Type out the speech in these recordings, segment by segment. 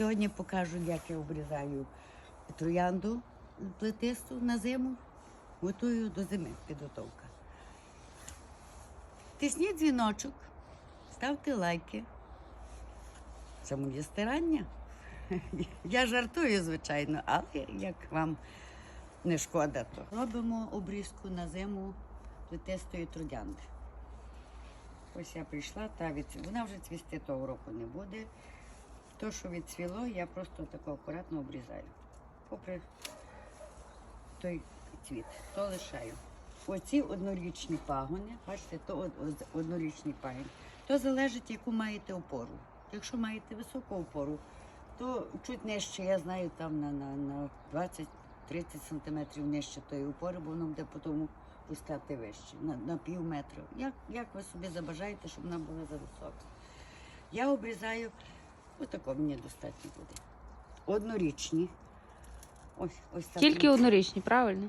Сьогодні покажу, як я обрізаю троянду плетисту на зиму. Готую до зими підготовка. Тисніть дзвіночок, ставте лайки. Це моє старання. Я жартую, звичайно, але як вам не шкода, то робимо обрізку на зиму плетистої троянди. Ось я прийшла, та від... вона вже цвісти того року не буде. То, що відцвіло, я просто тако акуратно обрізаю. Попри той цвіт, то лишаю. Оці однорічні пагони, бачите, то од- од- однорічний пагін. То залежить, яку маєте опору. Якщо маєте високу опору, то чуть нижче, я знаю, там на, на, на 20-30 сантиметрів нижче тої опори, бо воно буде потім пускати вище, на, на пів метра. Як, як ви собі забажаєте, щоб вона була зависока? Я обрізаю, отако мені достатньо буде. Однорічні. Ось, ось так. Тільки однорічні, правильно?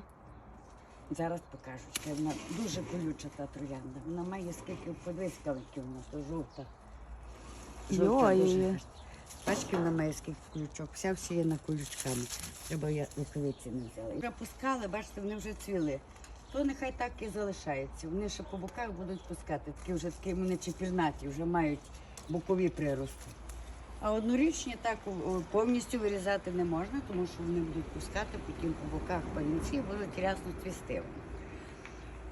Зараз покажу. Це вона дуже колюча та троянда. Вона має скільки подивись, скільки вона, то жовта. Дуже. Бачите, вона має скільки колючок. Вся всіяна колючками. Треба я рукавиці не взяла. Вже пускали, бачите, вони вже цвіли. То нехай так і залишається. Вони ще по боках будуть пускати. Такі вже такі вони чепірнаті, вже мають бокові прирости. А однорічні так о, повністю вирізати не можна, тому що вони будуть пускати потім по боках палінці, будуть рясно цвісти.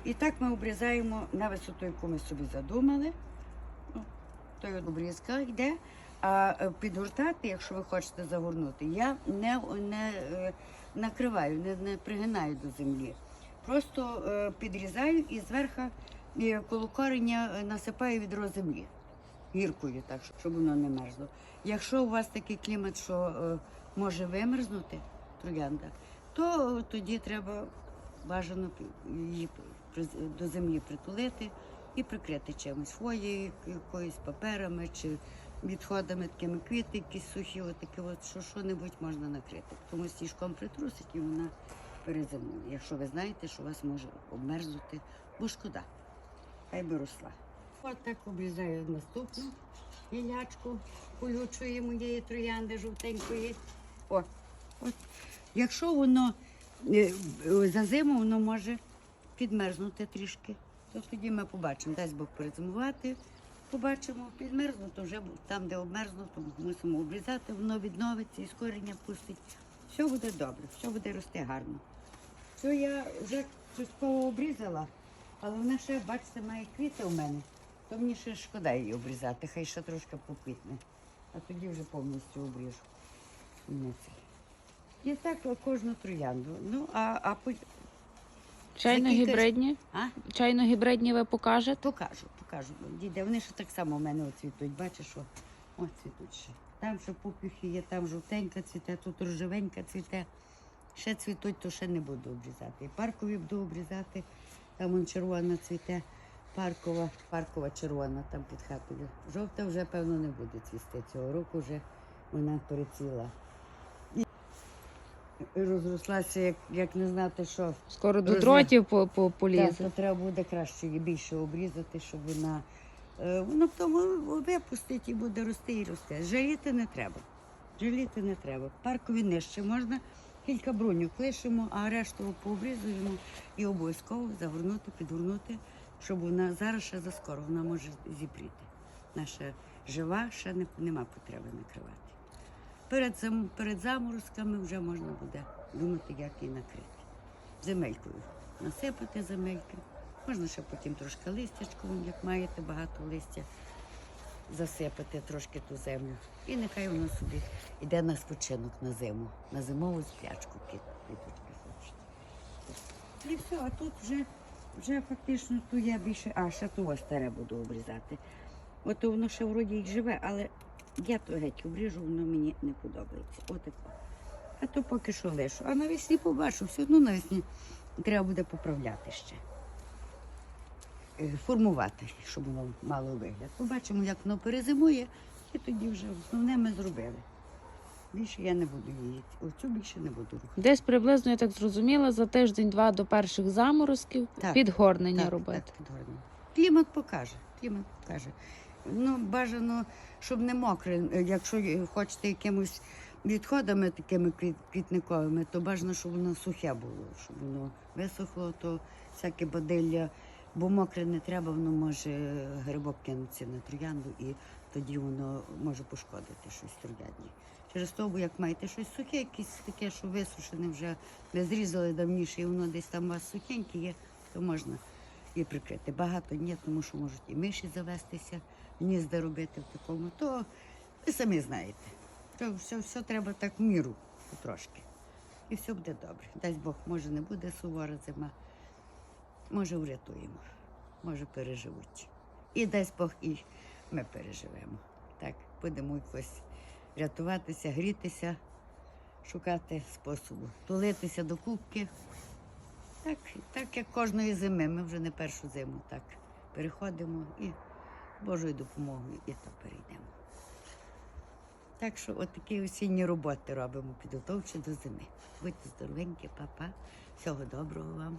І так ми обрізаємо на висоту, яку ми собі задумали. Ну, то й обрізка йде. А е, підгортати, якщо ви хочете загорнути, я не, не е, накриваю, не, не пригинаю до землі. Просто е, підрізаю і зверху е, коло кореня е, насипаю відро землі гіркою, так щоб воно не мерзло. Якщо у вас такий клімат, що е, може вимерзнути троянда, то тоді треба бажано її до землі притулити і прикрити чимось фоєю, якоюсь паперами чи відходами, такими квіти, якісь сухі, отакі от, що що-небудь можна накрити. Тому стіжком притрусить і вона перезимує. Якщо ви знаєте, що у вас може обмерзнути, бо шкода. Хай би росла. От так обрізаю наступну гілячку колючої моєї троянди жовтенької. О, от. Якщо воно е, е, за зиму воно може підмерзнути трішки, то тоді ми побачимо. Дасть Бог перезимувати, побачимо, підмерзнуто вже там, де обмерзнуто, мусимо обрізати, воно відновиться і з коріння пустить. Все буде добре, все буде рости гарно. Що я вже частково обрізала, але вона ще, бачите, має квіти у мене. То мені ще шкода її обрізати, хай ще трошки поквітне. А тоді вже повністю обріжу. І так кожну троянду. Ну, а, а по- Чайно-гібридні. а? Чайно-гібридні ви покажете? покажу, покажу. Діде, вони ще так само у мене оцвітуть. Бачиш, що ось цвітуть ще. Там ще пупюхи є, там жовтенька цвіте, тут рожевенька цвіте. Ще цвітуть, то ще не буду обрізати. І паркові буду обрізати. Там вон червона цвіте, паркова, паркова червона там під хатою. Жовта вже, певно, не буде цвісти. Цього року вже вона перецвіла. І розрослася, як, як не знати, що. Скоро до Розля- дротів по, по, Так, то треба буде краще її більше обрізати, щоб вона е, воно потім випустить і буде рости і рости. Жаліти не треба. Жаліти не треба. Паркові нижче можна кілька бруньок лишимо, а решту пообрізуємо і обов'язково загорнути, підгорнути, щоб вона зараз ще заскоро вона може зіпріти. Наша жива, ще не, нема потреби накривати. Перед, зам- перед заморозками вже можна буде думати, як її накрити земелькою. Насипати земельки. Можна ще потім трошки листячком, як маєте багато листя, засипати трошки ту землю. І нехай воно собі йде на спочинок на зиму, на зимову сплячку хочете. І все, а тут вже, вже фактично ту я більше, а ще ту ось старе буду обрізати. От воно ще вроді й живе, але я то геть обріжу, воно мені не подобається. Отако. А то поки що лишу. А навесні побачу, все одно навесні треба буде поправляти ще. Е, Формувати, щоб воно мало вигляд. Побачимо, як воно перезимує, і тоді вже основне ми зробили. Більше я не буду її. Оцю більше не буду рухати. Десь приблизно, я так зрозуміла, за тиждень-два до перших заморозків Так, підгорнення Так, робити. так, підгорнення. Клімат покаже. Клімат покаже. Ну, бажано, щоб не мокре. Якщо хочете якимось відходами такими квіт- квітниковими, то бажано, щоб воно сухе було, щоб воно висохло, то всяке бодилля, бо мокре не треба, воно може грибок кинутися на троянду і тоді воно може пошкодити щось троянді. Через то, бо як маєте щось сухе, якесь таке, що висушене вже не зрізали давніше, і воно десь там у вас сухеньке є, то можна і прикрити. Багато ні, тому що можуть і миші завестися, гнізда робити в такому, то ви самі знаєте. То все, все треба так в міру потрошки. І все буде добре. Дасть Бог, може не буде сувора зима, може врятуємо, може переживуть. І дасть Бог, і ми переживемо. Так, будемо якось рятуватися, грітися, шукати способу, тулитися до кубки. Так, так як кожної зими, ми вже не першу зиму так переходимо і Божою допомогою і то перейдемо. Так що от такі осінні роботи робимо, підготовчі до зими. Будьте здоровенькі, папа. Всього доброго вам.